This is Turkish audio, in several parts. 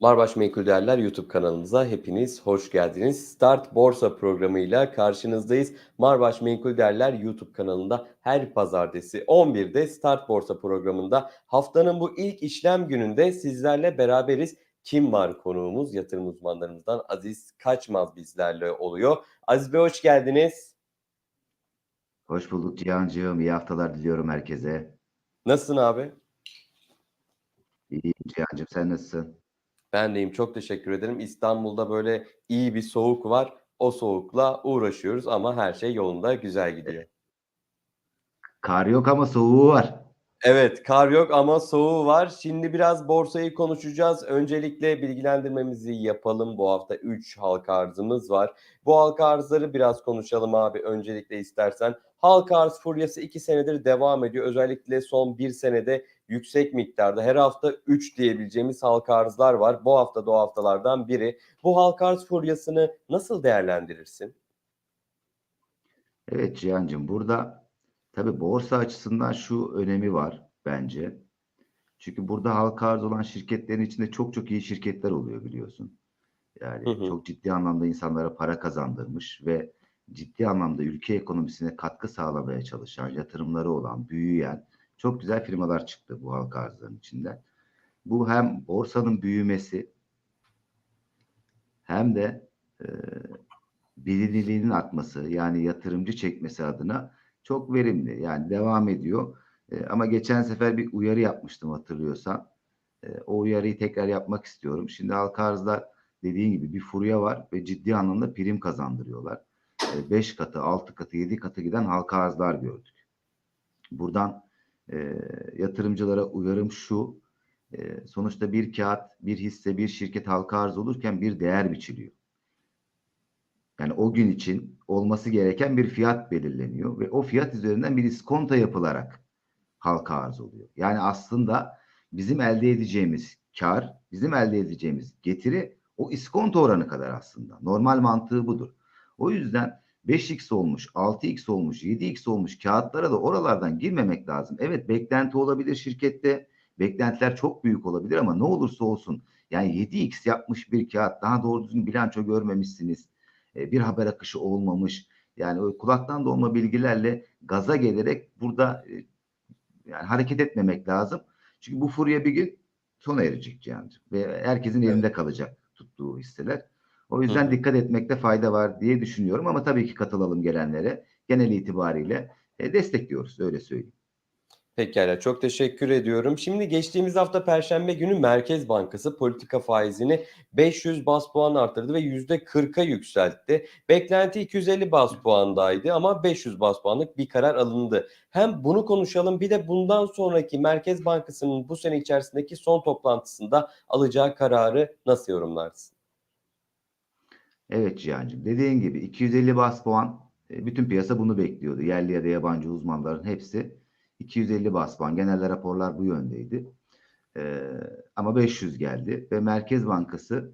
Marbaş Menkul Değerler YouTube kanalımıza hepiniz hoş geldiniz. Start Borsa programıyla karşınızdayız. Marbaş Menkul Değerler YouTube kanalında her pazartesi 11'de Start Borsa programında haftanın bu ilk işlem gününde sizlerle beraberiz. Kim var konuğumuz? Yatırım uzmanlarımızdan Aziz Kaçmaz bizlerle oluyor. Aziz Bey hoş geldiniz. Hoş bulduk Cihan'cığım. İyi haftalar diliyorum herkese. Nasılsın abi? İyiyim Cihan'cığım. Sen nasılsın? Ben deyim çok teşekkür ederim. İstanbul'da böyle iyi bir soğuk var. O soğukla uğraşıyoruz ama her şey yolunda güzel gidiyor. Kar yok ama soğuğu var. Evet, kar yok ama soğuğu var. Şimdi biraz borsayı konuşacağız. Öncelikle bilgilendirmemizi yapalım. Bu hafta 3 halka arzımız var. Bu halka arzları biraz konuşalım abi. Öncelikle istersen. Halka arz furyası 2 senedir devam ediyor. Özellikle son 1 senede yüksek miktarda her hafta 3 diyebileceğimiz halka arzlar var. Bu hafta da o haftalardan biri. Bu halka arz furyasını nasıl değerlendirirsin? Evet Cihan'cığım burada tabii borsa açısından şu önemi var bence. Çünkü burada halka arz olan şirketlerin içinde çok çok iyi şirketler oluyor biliyorsun. Yani Hı hı. çok ciddi anlamda insanlara para kazandırmış ve ciddi anlamda ülke ekonomisine katkı sağlamaya çalışan, yatırımları olan, büyüyen çok güzel firmalar çıktı bu halka arzların içinden. Bu hem borsanın büyümesi hem de e, bilinirliğinin artması yani yatırımcı çekmesi adına çok verimli. Yani devam ediyor. E, ama geçen sefer bir uyarı yapmıştım hatırlıyorsan. E, o uyarıyı tekrar yapmak istiyorum. Şimdi halka arzlar dediğin gibi bir furya var ve ciddi anlamda prim kazandırıyorlar. 5 e, katı, 6 katı, 7 katı giden halka arzlar gördük. Buradan e, yatırımcılara uyarım şu. E, sonuçta bir kağıt, bir hisse, bir şirket halka arz olurken bir değer biçiliyor. Yani o gün için olması gereken bir fiyat belirleniyor ve o fiyat üzerinden bir iskonto yapılarak halka arz oluyor. Yani aslında bizim elde edeceğimiz kar, bizim elde edeceğimiz getiri o iskonto oranı kadar aslında. Normal mantığı budur. O yüzden 5x olmuş, 6x olmuş, 7x olmuş kağıtlara da oralardan girmemek lazım. Evet beklenti olabilir şirkette. Beklentiler çok büyük olabilir ama ne olursa olsun yani 7x yapmış bir kağıt daha doğru düzgün bilanço görmemişsiniz. E, bir haber akışı olmamış. Yani kulaktan dolma bilgilerle gaza gelerek burada e, yani hareket etmemek lazım. Çünkü bu furya bir gün sona erecek yani. Ve herkesin Evet. elinde kalacak tuttuğu hisseler. O yüzden Hı dikkat etmekte fayda var diye düşünüyorum ama tabii ki katılalım gelenlere. Genel itibariyle e, destekliyoruz öyle söyleyeyim. Pekala çok teşekkür ediyorum. Şimdi geçtiğimiz hafta Perşembe günü Merkez Bankası politika faizini 500 bas puan arttırdı ve %40'a yükseltti. Beklenti 250 bas puandaydı ama 500 bas puanlık bir karar alındı. Hem bunu konuşalım bir de bundan sonraki Merkez Bankası'nın bu sene içerisindeki son toplantısında alacağı kararı nasıl yorumlarsın? Evet Cihan'cığım dediğin gibi 250 bas puan e, bütün piyasa bunu bekliyordu. Yerli ya da yabancı uzmanların hepsi 250 bas puan. Genelde raporlar bu yöndeydi. Ee, ama 500 geldi ve Merkez Bankası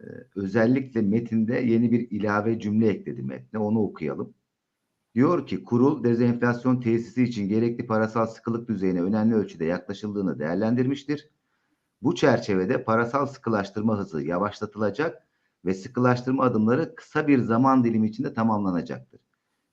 e, özellikle metinde yeni bir ilave cümle ekledi metne. Onu okuyalım. Diyor ki kurul dezenflasyon tesisi için gerekli parasal sıkılık düzeyine önemli ölçüde yaklaşıldığını değerlendirmiştir. Bu çerçevede parasal sıkılaştırma hızı yavaşlatılacak ve sıkılaştırma adımları kısa bir zaman dilimi içinde tamamlanacaktır.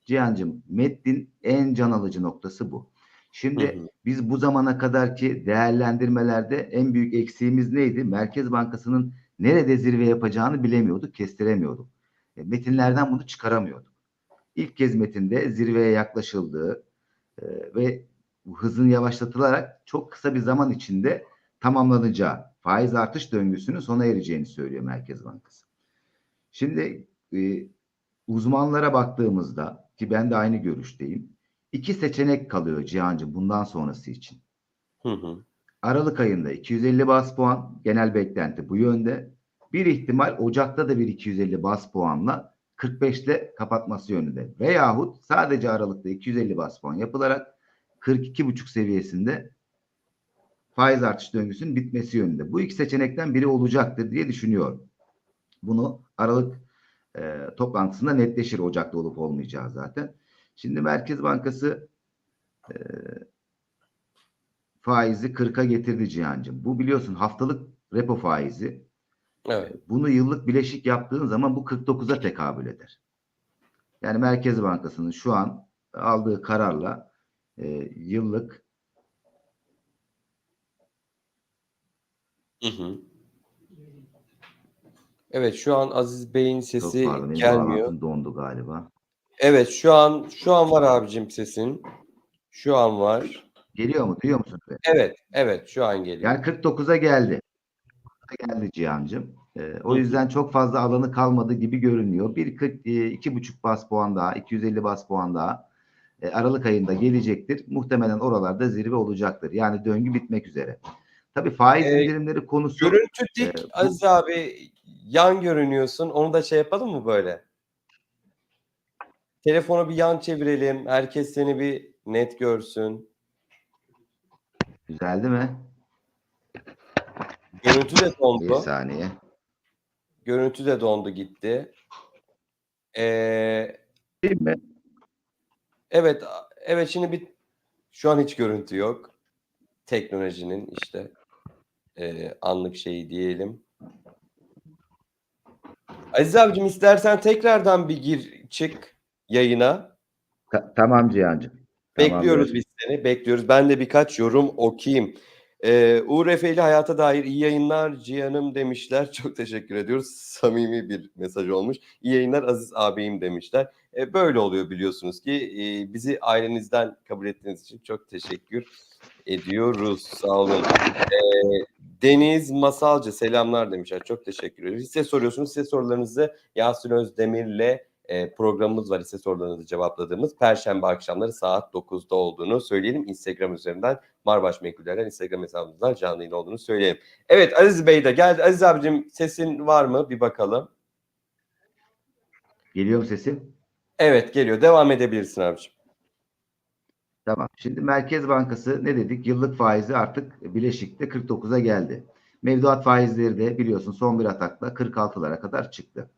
Cihan'cığım metnin en can alıcı noktası bu. Şimdi Hı hı. biz bu zamana kadarki değerlendirmelerde en büyük eksiğimiz neydi? Merkez Bankası'nın nerede zirve yapacağını bilemiyorduk, kestiremiyorduk. E, metinlerden bunu çıkaramıyorduk. İlk kez metinde zirveye yaklaşıldığı e, ve hızın yavaşlatılarak çok kısa bir zaman içinde tamamlanacağı, faiz artış döngüsünün sona ereceğini söylüyor Merkez Bankası. Şimdi e, uzmanlara baktığımızda ki ben de aynı görüşteyim. iki seçenek kalıyor Cihan'cığım bundan sonrası için. Hı hı. Aralık ayında 250 bas puan genel beklenti bu yönde. Bir ihtimal Ocak'ta da bir 250 bas puanla 45 ile kapatması yönünde. Veyahut sadece Aralık'ta 250 bas puan yapılarak 42,5 seviyesinde faiz artış döngüsünün bitmesi yönünde. Bu iki seçenekten biri olacaktır diye düşünüyorum. Bunu Aralık e, toplantısında netleşir Ocak'ta olup olmayacağı zaten. Şimdi Merkez Bankası e, faizi 40'a getirdi Cihan'cığım. Bu biliyorsun haftalık repo faizi Evet. Bunu yıllık bileşik yaptığın zaman bu 49'a tekabül eder. Yani Merkez Bankası'nın şu an aldığı kararla e, yıllık Hı hı. Evet şu an Aziz Bey'in çok sesi pardon benim gelmiyor. dondu galiba. Evet şu an şu an var abicim sesin. Şu an var. Geliyor mu? Duyuyor musun? Evet, evet şu an geliyor. Yani 49'a geldi. 49'a geldi Cihan'cığım. Ee, o Hı yüzden çok fazla alanı kalmadı gibi görünüyor. Bir 40, e, iki buçuk bas puan daha, 250 bas puan daha e, Aralık ayında gelecektir. Muhtemelen oralarda zirve olacaktır. Yani döngü bitmek üzere. Tabii faiz Ee, indirimleri konusu Görüntü dik Ee, bu- Aziz abi yan görünüyorsun. Onu da şey yapalım mı böyle? Telefonu bir yan çevirelim. Herkes seni bir net görsün. düzeldi mi? Görüntü de Bir dondu. saniye. Görüntü de dondu gitti. Ee, Değil mi? evet, evet şimdi bir şu an hiç görüntü yok. Teknolojinin işte e, anlık şeyi diyelim. Aziz abicim istersen tekrardan bir gir çık yayına. Ta- tamam Cihan'cığım. Tamam, Bekliyoruz evet. biz seni. Bekliyoruz. Ben de birkaç yorum okuyayım. Ee, Uğur Efe'li hayata dair iyi yayınlar Cihan'ım demişler. Çok teşekkür ediyoruz. Samimi bir mesaj olmuş. İyi yayınlar Aziz ağabeyim demişler. Ee, böyle oluyor biliyorsunuz ki. Ee, bizi ailenizden kabul ettiğiniz için çok teşekkür ediyoruz. Sağ olun. Ee, Deniz Masalcı selamlar demişler. Çok teşekkür ederiz. Hisse soruyorsunuz. Hisse sorularınızı Yasin Özdemir'le e, programımız var ise sorularınızı cevapladığımız Perşembe akşamları saat 9'da olduğunu söyleyelim. Instagram üzerinden Marbaş Menkuller'den Instagram hesabımızdan canlı yayın olduğunu söyleyelim. Evet Aziz Bey de geldi. Aziz abicim sesin var mı? Bir bakalım. Geliyor mu sesim? Evet geliyor. Devam edebilirsin abicim. Tamam. Şimdi Merkez Bankası ne dedik? Yıllık faizi artık bileşikte 49'a geldi. Mevduat faizleri de biliyorsun son bir atakla 46'lara kadar çıktı.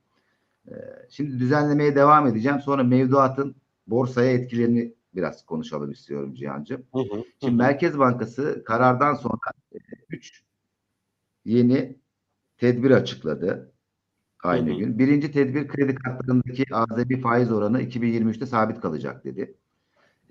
Ee, Şimdi düzenlemeye devam edeceğim. Sonra mevduatın borsaya etkilerini biraz konuşalım istiyorum Cihan'cığım. Hı hı, hı Şimdi hı. Merkez Bankası karardan sonra 3 yeni tedbir açıkladı aynı Hı hı. gün. Birinci tedbir kredi kartlarındaki azami faiz oranı 2023'te sabit kalacak dedi.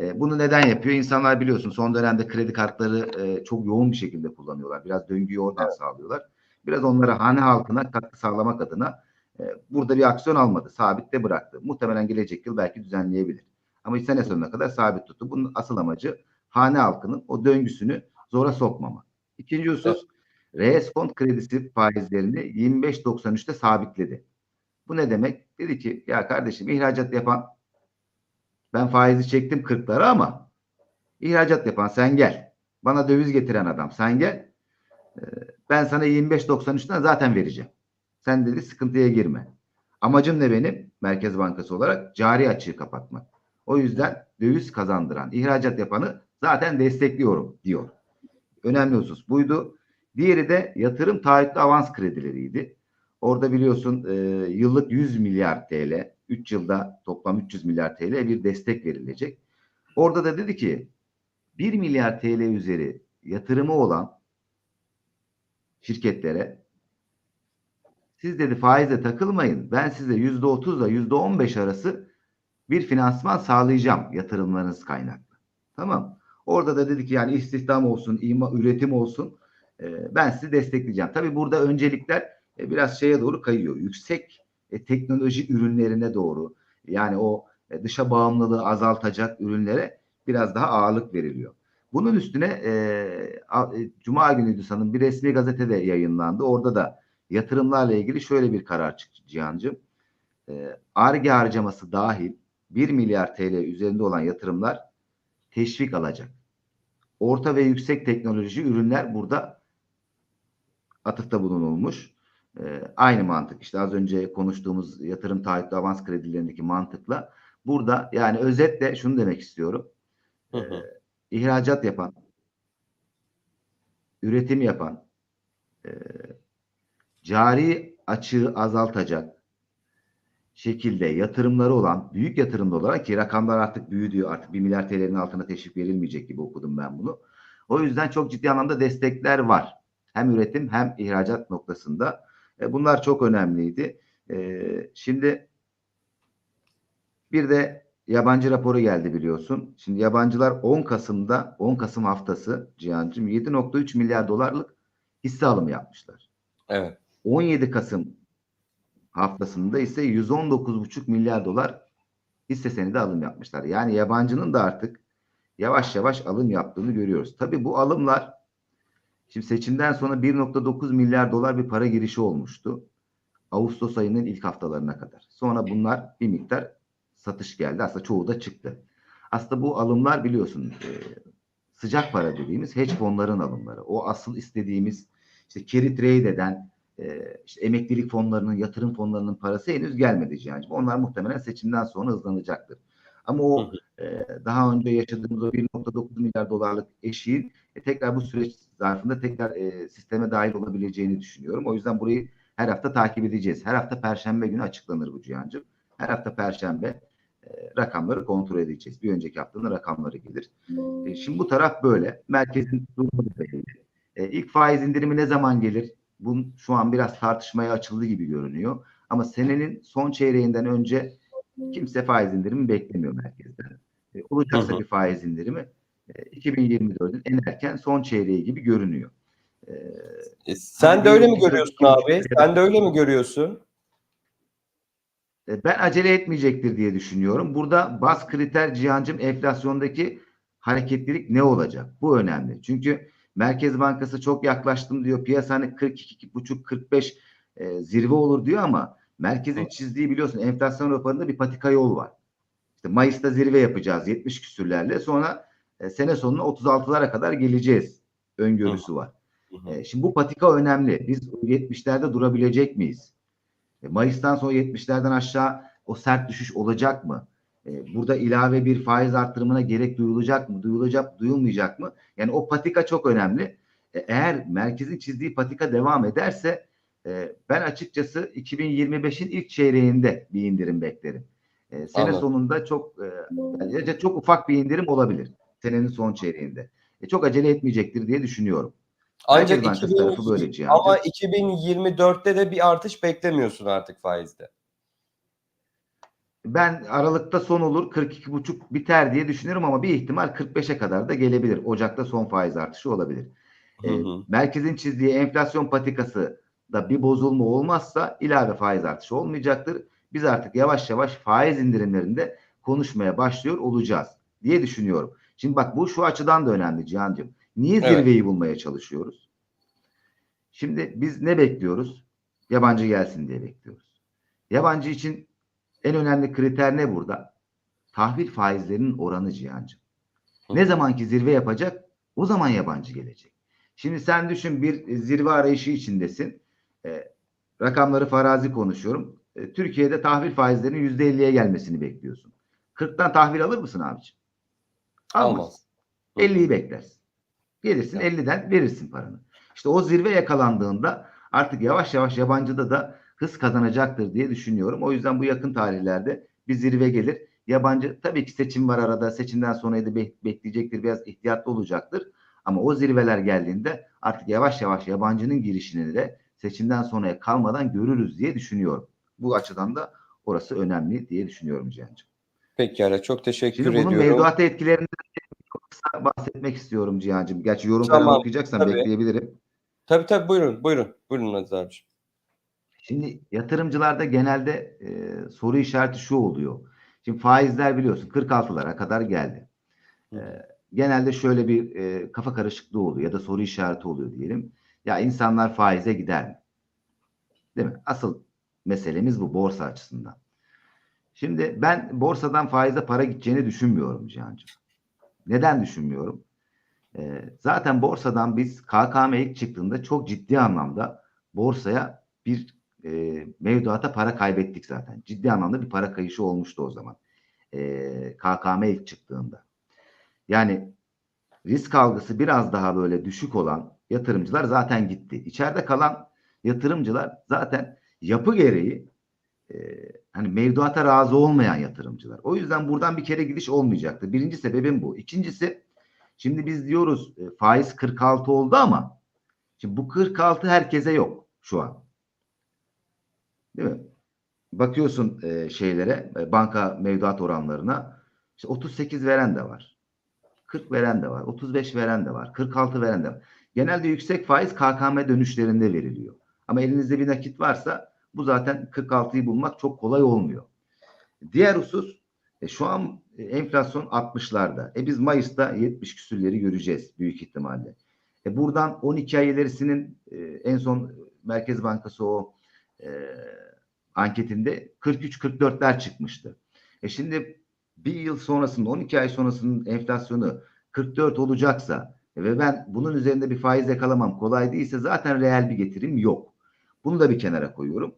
E, bunu neden yapıyor? İnsanlar biliyorsun son dönemde kredi kartları e, çok yoğun bir şekilde kullanıyorlar. Biraz döngüyü oradan sağlıyorlar. Biraz onlara hane halkına katkı sağlamak adına e, burada bir aksiyon almadı. Sabitte bıraktı. Muhtemelen gelecek yıl belki düzenleyebilir. Ama sene sonuna kadar sabit tuttu. Bunun asıl amacı hane halkının o döngüsünü zora sokmama. İkinci husus reskont kredisi faizlerini 25.93'te sabitledi. Bu ne demek? Dedi ki ya kardeşim ihracat yapan ben faizi çektim 40'lara ama ihracat yapan sen gel. Bana döviz getiren adam sen gel. Ee, Ben sana 25.93'ten zaten vereceğim. Sen dedi sıkıntıya girme. Amacım ne benim? Merkez Bankası olarak cari açığı kapatmak. O yüzden döviz kazandıran ihracat yapanı zaten destekliyorum diyor. Önemli husus buydu. Diğeri de yatırım taahhütlü avans kredileriydi. Orada biliyorsun e, yıllık 100 milyar TL, 3 yılda toplam 300 milyar TL bir destek verilecek. Orada da dedi ki 1 milyar TL üzeri yatırımı olan şirketlere siz dedi faize takılmayın. Ben size %30 ile %15 arası bir finansman sağlayacağım yatırımlarınız kaynaklı. Tamam. Orada da dedik yani istihdam olsun, ima, üretim olsun. e, ben sizi destekleyeceğim. Tabii burada öncelikler e, biraz şeye doğru kayıyor. Yüksek e, teknoloji ürünlerine doğru. Yani o e, dışa bağımlılığı azaltacak ürünlere biraz daha ağırlık veriliyor. Bunun üstüne e, a- e, Cuma günüydü sanırım bir resmi gazetede yayınlandı. Orada da yatırımlarla ilgili şöyle bir karar çıktı Cihan'cığım. E, ARGE harcaması dahil 1 milyar TL üzerinde olan yatırımlar teşvik alacak. Orta ve yüksek teknoloji ürünler burada atıfta bulunulmuş. Ee, aynı mantık işte az önce konuştuğumuz yatırım taahhütlü avans kredilerindeki mantıkla burada yani özetle şunu demek istiyorum. Hı hı. İhracat yapan, üretim yapan, e, cari açığı azaltacak şekilde yatırımları olan, büyük yatırımlı olarak ki rakamlar artık büyüdü. Artık 1 milyar TL'nin altına teşvik verilmeyecek gibi okudum ben bunu. O yüzden çok ciddi anlamda destekler var. Hem üretim hem ihracat noktasında. E, bunlar çok önemliydi. E, şimdi bir de yabancı raporu geldi biliyorsun. Şimdi yabancılar 10 Kasım'da 10 Kasım haftası Cihan'cığım 7.3 milyar dolarlık hisse alımı yapmışlar. Evet. 17 Kasım haftasında ise 119,5 milyar dolar hisse senedi alım yapmışlar. Yani yabancının da artık yavaş yavaş alım yaptığını görüyoruz. Tabii bu alımlar şimdi seçimden sonra 1.9 milyar dolar bir para girişi olmuştu. Ağustos ayının ilk haftalarına kadar. Sonra bunlar bir miktar satış geldi. Aslında çoğu da çıktı. Aslında bu alımlar biliyorsun e, sıcak para dediğimiz hedge fonların alımları. O asıl istediğimiz işte carry trade eden e, işte emeklilik fonlarının, yatırım fonlarının parası henüz gelmedi Cihan'cığım. Onlar muhtemelen seçimden sonra hızlanacaktır. Ama o e, daha önce yaşadığımız o 1.9 milyar dolarlık eşiğin e, tekrar bu süreç zarfında tekrar e, sisteme dahil olabileceğini düşünüyorum. O yüzden burayı her hafta takip edeceğiz. Her hafta Perşembe günü açıklanır bu Cihan'cığım. Her hafta Perşembe e, rakamları kontrol edeceğiz. Bir önceki haftanın rakamları gelir. E, şimdi bu taraf böyle. Merkezin durumu da belli. E, ilk faiz indirimi ne zaman gelir? Bu şu an biraz tartışmaya açıldı gibi görünüyor. Ama senenin son çeyreğinden önce kimse faiz indirimi beklemiyor merkezden. E, olacaksa Hı hı. bir faiz indirimi e, 2024'ün en erken son çeyreği gibi görünüyor. E, E, Sen Hani de öyle mi görüyorsun abi? Sen de öyle mi görüyorsun? E, Ben acele etmeyecektir diye düşünüyorum. Burada baz kriter Cihan'cığım enflasyondaki hareketlilik ne olacak? Bu önemli. Çünkü Merkez Bankası çok yaklaştım diyor. Piyasa hani 42,5-45 e, zirve olur diyor ama merkezin çizdiği biliyorsun enflasyon raporunda bir patika yol var. İşte Mayıs'ta zirve yapacağız 70 küsürlerle. Sonra e, sene sonuna 36'lara kadar geleceğiz öngörüsü var. E, şimdi bu patika önemli. Biz 70'lerde durabilecek miyiz? E, Mayıs'tan sonra 70'lerden aşağı o sert düşüş olacak mı? E, burada ilave bir faiz arttırımına gerek duyulacak mı? Duyulacak, duyulmayacak mı? Yani o patika çok önemli. E, eğer merkezin çizdiği patika devam ederse e, ben açıkçası 2025'in ilk çeyreğinde bir indirim beklerim. E, sene Anladım. sonunda çok e, çok ufak bir indirim olabilir. Senenin son çeyreğinde. E, çok acele etmeyecektir diye düşünüyorum. Ancak Merkez Bankası 2000 tarafı böyle Cihan'cığım. ama 2024'te de bir artış beklemiyorsun artık faizde. Ben Aralık'ta son olur 42,5 biter diye düşünüyorum ama bir ihtimal 45'e kadar da gelebilir. Ocak'ta son faiz artışı olabilir. Hı Ee, hı. merkezin çizdiği enflasyon patikası da bir bozulma olmazsa ilave faiz artışı olmayacaktır. Biz artık yavaş yavaş faiz indirimlerinde konuşmaya başlıyor olacağız diye düşünüyorum. Şimdi bak bu şu açıdan da önemli Cihan'cığım. Niye Evet. zirveyi bulmaya çalışıyoruz? Şimdi biz ne bekliyoruz? Yabancı gelsin diye bekliyoruz. Yabancı için en önemli kriter ne burada? Tahvil faizlerinin oranı Cihan'cığım. Ne zamanki zirve yapacak o zaman yabancı gelecek. Şimdi sen düşün bir zirve arayışı içindesin. E, rakamları farazi konuşuyorum. E, Türkiye'de tahvil faizlerinin %50'ye gelmesini bekliyorsun. 40'tan tahvil alır mısın abiciğim? Almaz. Almaz. Hı. 50'yi beklersin. Gelirsin Ya. 50'den verirsin paranı. İşte o zirve yakalandığında artık yavaş yavaş yabancıda da hız kazanacaktır diye düşünüyorum. O yüzden bu yakın tarihlerde bir zirve gelir. Yabancı tabii ki seçim var arada. Seçimden sonra da be- bekleyecektir. Biraz ihtiyatlı olacaktır. Ama o zirveler geldiğinde artık yavaş yavaş yabancının girişini de seçimden sonraya kalmadan görürüz diye düşünüyorum. Bu açıdan da orası önemli diye düşünüyorum Cihan'cığım. Pekala çok teşekkür Şimdi bunun ediyorum. mevduata etkilerinden kısa bahsetmek istiyorum Cihan'cığım. Gerçi yorum Tamam, falan okuyacaksan tabii. bekleyebilirim. Tabii tabii buyurun buyurun. Buyurun Aziz abiciğim. Şimdi yatırımcılarda genelde e, soru işareti şu oluyor. Şimdi faizler biliyorsun 46'lara kadar geldi. E, genelde şöyle bir e, kafa karışıklığı oluyor ya da soru işareti oluyor diyelim. Ya insanlar faize gider mi? Değil mi? Asıl meselemiz bu borsa açısından. Şimdi ben borsadan faize para gideceğini düşünmüyorum Cihan'cığım. Neden düşünmüyorum? E, zaten borsadan biz KKM ilk çıktığında çok ciddi anlamda borsaya bir e, mevduata para kaybettik zaten. Ciddi anlamda bir para kayışı olmuştu o zaman. E, KKM ilk çıktığında. Yani risk algısı biraz daha böyle düşük olan yatırımcılar zaten gitti. İçeride kalan yatırımcılar zaten yapı gereği e, hani mevduata razı olmayan yatırımcılar. O yüzden buradan bir kere gidiş olmayacaktı. Birinci sebebim bu. İkincisi şimdi biz diyoruz e, faiz 46 oldu ama şimdi bu 46 herkese yok şu an. Değil mi? Bakıyorsun e, şeylere, e, banka mevduat oranlarına. İşte 38 veren de var. 40 veren de var. 35 veren de var. 46 veren de var. Genelde yüksek faiz KKM dönüşlerinde veriliyor. Ama elinizde bir nakit varsa bu zaten 46'yı bulmak çok kolay olmuyor. Diğer husus e, şu an e, enflasyon 60'larda. E biz Mayıs'ta 70 küsürleri göreceğiz büyük ihtimalle. E buradan 12 ay ilerisinin e, en son Merkez Bankası o e, anketinde 43-44'ler çıkmıştı. E şimdi bir yıl sonrasının 12 ay sonrasının enflasyonu 44 olacaksa ve ben bunun üzerinde bir faiz yakalamam kolay değilse zaten reel bir getirim yok. Bunu da bir kenara koyuyorum.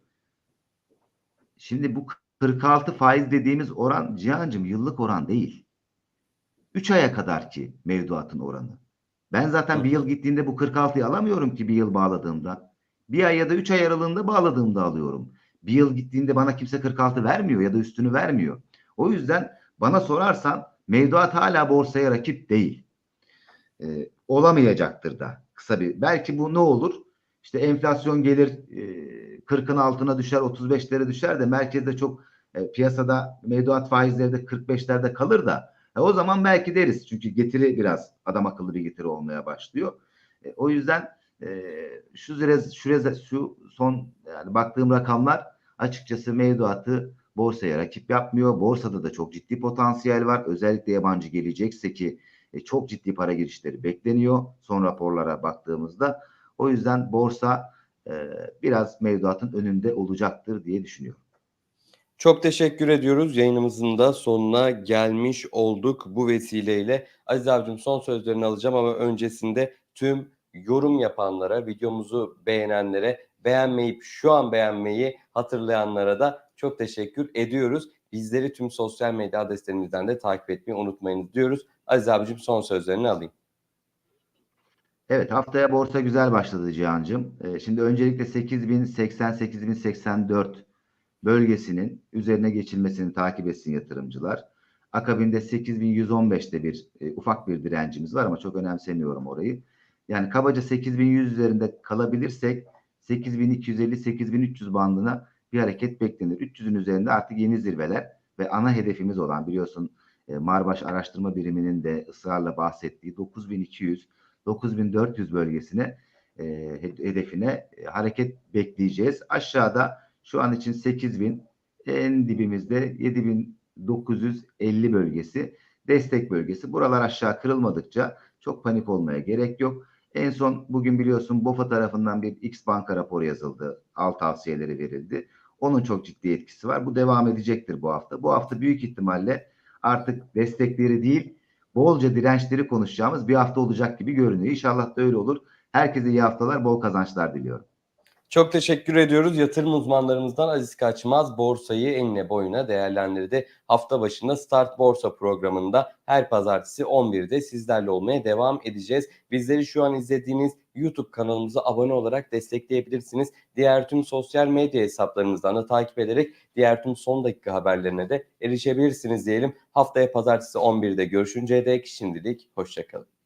Şimdi bu 46 faiz dediğimiz oran Cihan'cığım yıllık oran değil. 3 aya kadar ki mevduatın oranı. Ben zaten bir yıl gittiğinde bu 46'yı alamıyorum ki bir yıl bağladığımda. Bir ay ya da 3 ay aralığında bağladığımda alıyorum. Bir yıl gittiğinde bana kimse 46 vermiyor ya da üstünü vermiyor. O yüzden bana sorarsan mevduat hala borsaya rakip değil. Ee, olamayacaktır da kısa bir. Belki bu ne olur? İşte enflasyon gelir e, 40'ın altına düşer 35'lere düşer de merkezde çok e, piyasada mevduat faizleri de 45'lerde kalır da e, o zaman belki deriz. Çünkü getiri biraz adam akıllı bir getiri olmaya başlıyor. E, o yüzden e, şu şu, rez, şu son yani baktığım rakamlar açıkçası mevduatı borsaya rakip yapmıyor. Borsada da çok ciddi potansiyel var. Özellikle yabancı gelecekse ki e, çok ciddi para girişleri bekleniyor son raporlara baktığımızda. O yüzden borsa e, biraz mevduatın önünde olacaktır diye düşünüyorum. Çok teşekkür ediyoruz. Yayınımızın da sonuna gelmiş olduk bu vesileyle. Aziz abicim son sözlerini alacağım ama öncesinde tüm yorum yapanlara, videomuzu beğenenlere, beğenmeyip şu an beğenmeyi hatırlayanlara da çok teşekkür ediyoruz. Bizleri tüm sosyal medya adreslerimizden de takip etmeyi unutmayınız diyoruz. Aziz abicim son sözlerini alayım. Evet haftaya borsa güzel başladı Cihan'cığım. Ee, şimdi öncelikle 8080-8084 bölgesinin üzerine geçilmesini takip etsin yatırımcılar. Akabinde 8115'te bir e, ufak bir direncimiz var ama çok önemsemiyorum orayı. Yani kabaca 8100 üzerinde kalabilirsek 8250-8300 bandına bir hareket beklenir. 300'ün üzerinde artık yeni zirveler ve ana hedefimiz olan biliyorsun e, Marbaş Araştırma Biriminin de ısrarla bahsettiği 9200 9400 bölgesine e, hedefine e, hareket bekleyeceğiz. Aşağıda şu an için 8000 en dibimizde 7950 bölgesi destek bölgesi. Buralar aşağı kırılmadıkça çok panik olmaya gerek yok. En son bugün biliyorsun BOFA tarafından bir X banka raporu yazıldı. Alt tavsiyeleri verildi. Onun çok ciddi etkisi var. Bu devam edecektir bu hafta. Bu hafta büyük ihtimalle artık destekleri değil bolca dirençleri konuşacağımız bir hafta olacak gibi görünüyor. İnşallah da öyle olur. Herkese iyi haftalar, bol kazançlar diliyorum. Çok teşekkür ediyoruz. Yatırım uzmanlarımızdan Aziz Kaçmaz borsayı enine boyuna değerlendirdi. Hafta başında Start Borsa programında her pazartesi 11'de sizlerle olmaya devam edeceğiz. Bizleri şu an izlediğiniz YouTube kanalımıza abone olarak destekleyebilirsiniz. Diğer tüm sosyal medya hesaplarımızdan da takip ederek diğer tüm son dakika haberlerine de erişebilirsiniz diyelim. Haftaya pazartesi 11'de görüşünceye dek şimdilik hoşçakalın.